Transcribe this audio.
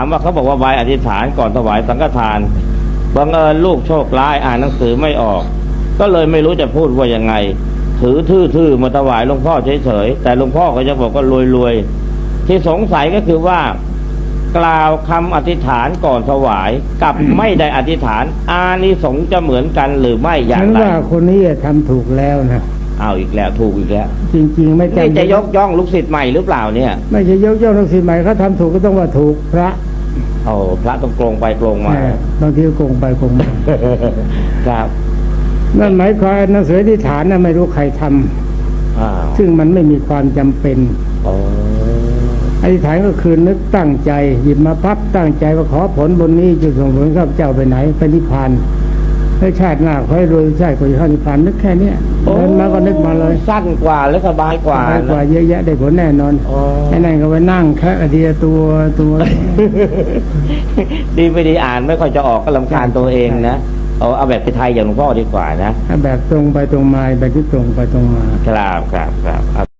ถามว่าเขาบอกว่าใบอธิษฐานก่อนถวายสังฆทานบังเอิญลูกโชคร้ายอ่านหนังสือไม่ออก ก็เลยไม่รู้จะพูดว่ายังไง ถือทื่อๆมาถวายหลวงพ่อเฉยๆแต่หลวงพ่อก็จะบอกว่ารวยๆที่สงสัยก็คือว่า กล่าวคำอธิษฐานก่อนถวายกับไม่ได้อธิษฐาน อานิสงส์จะเหมือนกันหรือไม่อย่าฉังนไรว่าคนนี้ทำถูกแล้วนะเอาอีกแล้วถูกอีกแล้ว จริง ๆ ไม่นี่จำจะยกย่องลูกศิษย์ใหม่หรือเปล่าเนี่ย ไม่ใช่ยกย่องนักศิษย์ใหม่เขาทำถูกก็ต้องว่าถูกพระ โอ้พระต้องโกงไปโกงมาแหม่บางทีก็โกงไปโกงมาครับนั่นหมายความหนังสืออธิษฐานนะไม่รู้ใครทำอ้าวซึ่งมันไม่มีความจำเป็นโอ้อธิษฐานก็คือนึกตั้งใจ หยิบมาพับตั้งใจว่าขอผลบนนี้จะส่งผลข้าพเจ้าไปไหนไปนิพพาน ให้ชาติหน้าขอให้รวยชาติขอให้เข้านิพพานนึกแค่เนี้ยเดินมาก็นึกมาเลยสั้นกว่าและสบายกว่าสบายกว่านะเยอะแยะได้ผลแน่นอนโอ้ไอ้นั่นก็ไปนั่งแค่อดีตตัวตัวดีไม่ดีอ่านไม่ค่อยจะออกก็ลำคาญตัวเองนะเอาเอาแบบไทยๆอย่างหลวงพ่อดีกว่านะแบบตรงไปตรงมาแบบที่ตรงไปตรงมาครับครับครับ